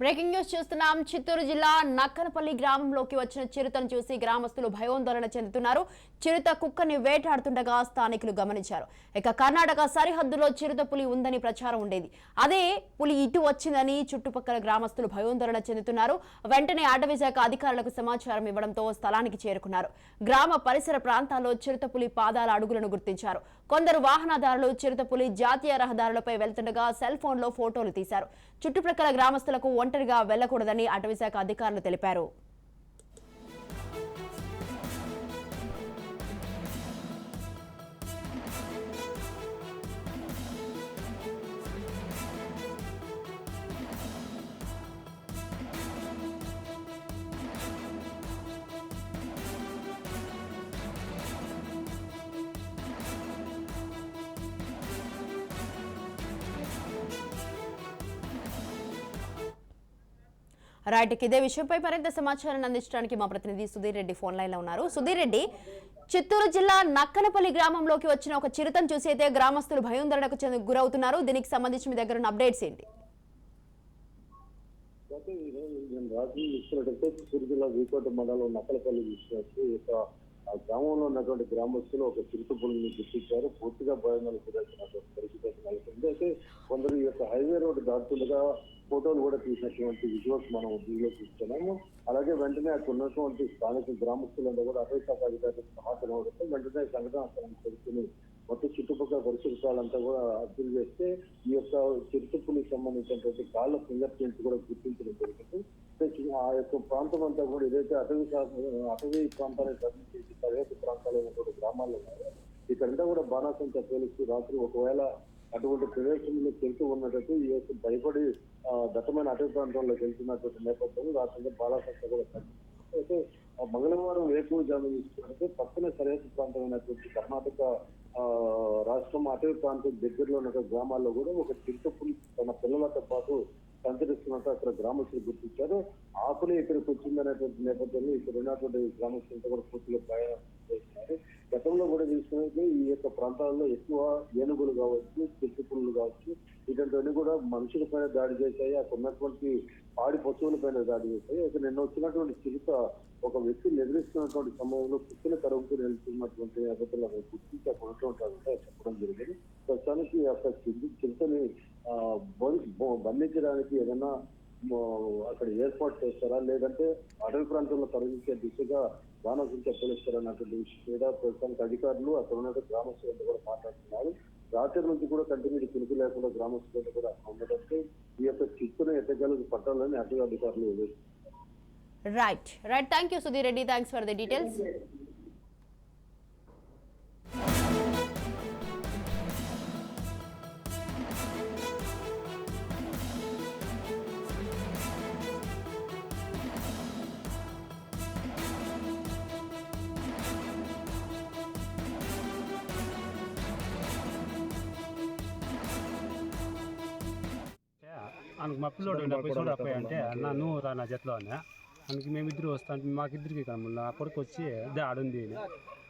Breaking news చూస్తున్నాం. చిత్తూరు జిల్లా నక్కనపల్లి గ్రామంలోకి వచ్చిన చిరుతను చూసి గ్రామస్తులు భయోందోళన చెందుతున్నారు. చిరుత కుక్కని వేటాడుతుండగా స్థానికులు గమనించారు. ఇక కర్ణాటక సరిహద్దులో చిరుత పులి ఉందని ప్రచారం ఉండేది. అదే పులి ఇటు వచ్చిందని చుట్టుపక్కల గ్రామస్తులు భయోందోళన చెందుతున్నారు. వెంటనే అటవీ శాఖ అధికారులకు సమాచారం ఇవ్వడంతో స్థలానికి చేరుకున్నారు. గ్రామ పరిసర ప్రాంతాల్లో చిరుత పులి పాదాల అడుగులను గుర్తించారు. కొందరు వాహనదారులు చిరుతపులి జాతీయ రహదారులపై వెళ్తుండగా సెల్ ఫోన్లో ఫోటోలు తీశారు. చుట్టుప్రక్కల గ్రామస్తులకు ఒంటరిగా వెళ్ళకూడదని అటవీశాఖ అధికారులు తెలిపారు. రైట్ ఇదే విషయంపై మరింత సమాచారాన్ని అందించడానికి మా ప్రతినిధి సుధీర్ రెడ్డి ఫోన్ లైన్లో ఉన్నారు. సుధీర్ రెడ్డి చిత్తూరు జిల్లా నక్కనపల్లి గ్రామంలోకి వచ్చిన ఒక చిరుతను చూసి అయితే గ్రామస్తులు భయోందరణకు చెంది- గురవుతున్నారు. దీనికి సంబంధించి మీ దగ్గర ఉన్న అప్డేట్స్ ఏంటి? చిత్తూరు జిల్లా వీకోట మండలం నక్కలపల్లి విశ్వాసి యొక్క గ్రామంలో ఉన్నటువంటి గ్రామస్తులు ఒక చిరుత పులిని గుర్తించారు. పూర్తిగా భయోందోళన పరిస్థితి అయితే కొందరు ఈ యొక్క హైవే రోడ్డు దాటుతుండగా ఫోటోలు కూడా తీసినటువంటి విజువల్స్ మనం దీనిలో చూస్తున్నాము అలాగే వెంటనే అక్కడ ఉన్నటువంటి స్థానిక గ్రామస్తులంతా కూడా అటవీ శాఖ అధికారులకు సమాచారం అవడంతో వెంటనే సంఘటన స్థలానికి తెలుసుకుని మొత్తం చుట్టుపక్కల పరిశుభ్రాలంతా కూడా అర్థం చేస్తే ఈ యొక్క చిరుతపులికి సంబంధించినటువంటి కాళ్ళ ఫింగర్ ప్రింట్స్ కూడా గుర్తించడం జరిగింది. ఆ యొక్క ప్రాంతం అంతా కూడా ఏదైతే అటవీ అటవీ ప్రాంతానికి సంబంధించి పర్యాటక ప్రాంతాలు ఉన్నటువంటి గ్రామాల్లో ఉన్నాయో ఇక్కడంతా కూడా బాణాసంచా పోలీసు రాత్రి ఒకవేళ అటువంటి ప్రదేశంలో చెల్తూ ఉన్నట్టు ఈ యొక్క భయపడి దట్టమైన అటవీ ప్రాంతంలోకి వెళ్తున్నటువంటి నేపథ్యంలో రాష్ట్రంలో బాలాసంత కూడా అయితే మంగళవారం వేకువ జాము తీసుకుంటే పక్కన సరిహద్దు ప్రాంతమైనటువంటి కర్ణాటక రాష్ట్రం అటవీ ప్రాంతం దగ్గరలో ఉన్న గ్రామాల్లో కూడా ఒక చిరుతపులి తన పిల్లలతో పాటు సంచరిస్తున్నట్టు అక్కడ గ్రామస్తులు గుర్తించారు. ఆకులు ఇక్కడికి వచ్చిందనేటువంటి నేపథ్యంలో ఇక్కడ ఉన్నటువంటి గ్రామస్తులతో కూడా పూర్తిగా ప్రయాణం చేస్తున్నారు. గతంలో కూడా తీసుకున్నట్టు ఈ యొక్క ప్రాంతాల్లో ఎక్కువ ఏనుగులు కావచ్చు చిరుతపులు కావచ్చు ఇటువంటివన్నీ కూడా మనుషుల పైన దాడి చేశాయి. అక్కడ ఉన్నటువంటి పాడి పశువుల పైన దాడి చేశాయి. అయితే నిన్న వచ్చినటువంటి చిరుత ఒక వ్యక్తి నిద్రిస్తున్నటువంటి సమయంలో కుక్కలు కరుగుతూ నిలుస్తున్నటువంటి నేపథ్యంలో అక్కడ గుర్తించి అక్కడ ఉన్నటువంటి చెప్పడం జరిగింది. ప్రస్తుతానికి అక్కడ చిరుతని బంధించడానికి ఏదైనా అక్కడ ఏర్పాటు చేస్తారా? లేదంటే అటవీ ప్రాంతంలో తరలించే దిశగా బాణసంఖ్య పోలిస్తారా అన్నటువంటి విషయం మీద ప్రస్తుతానికి అధికారులు అక్కడ ఉన్న గ్రామస్తులతో కూడా మాట్లాడుతున్నారు. రాత్రి నుంచి కూడా కంటిన్యూ పిలుపు లేకుండా గ్రామస్తులతో కూడా ఉండడంతో ఈ యొక్క చిత్తును ఎట్టగలకు పట్టాలని అటవీ అధికారులు right right thank you Sudhir Reddy thanks for the details ఆయనకు మా పిల్లోడు చూడకపోయి అంటే అన్న నువ్వు రా నా జట్లో అన్న. అందుకే మేమిద్దరు వస్తా అంటే మాకిద్దరికి ఇక్కడ మళ్ళీ ఆ కొడుకు వచ్చి అదే ఆడుంది అని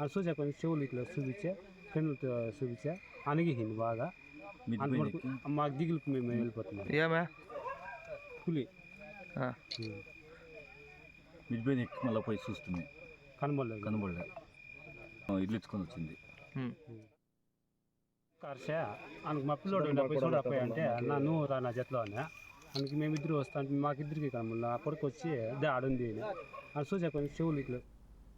అని చూసా కొంచెం చెవులు ఇట్లా చూపించే కన్నులతో చూపించే అణిగిహింది బాగా. మాకు దిగులుకు మేము వెళ్ళిపోతున్నాం. ఏమే పులి. మిడ్బెయిన్ ఎక్కి మళ్ళీ పోయి చూస్తుంది కనబడలేదు కనబడలే ఇల్లు ఇచ్చుకొని వచ్చింది. కర్ష ఆయనకు మా పిల్లోడు చూడకపోయి అంటే అన్న నువ్వు రా నా జట్లో అన్న. అందుకే మేమిద్దరు వస్తా అంటే మాకిద్దరికి ఇక్కడ మళ్ళీ ఆ కొడుకు వచ్చి అదే ఆడుంది అని అని చూసా కొంచెం చెవులు ఇట్లా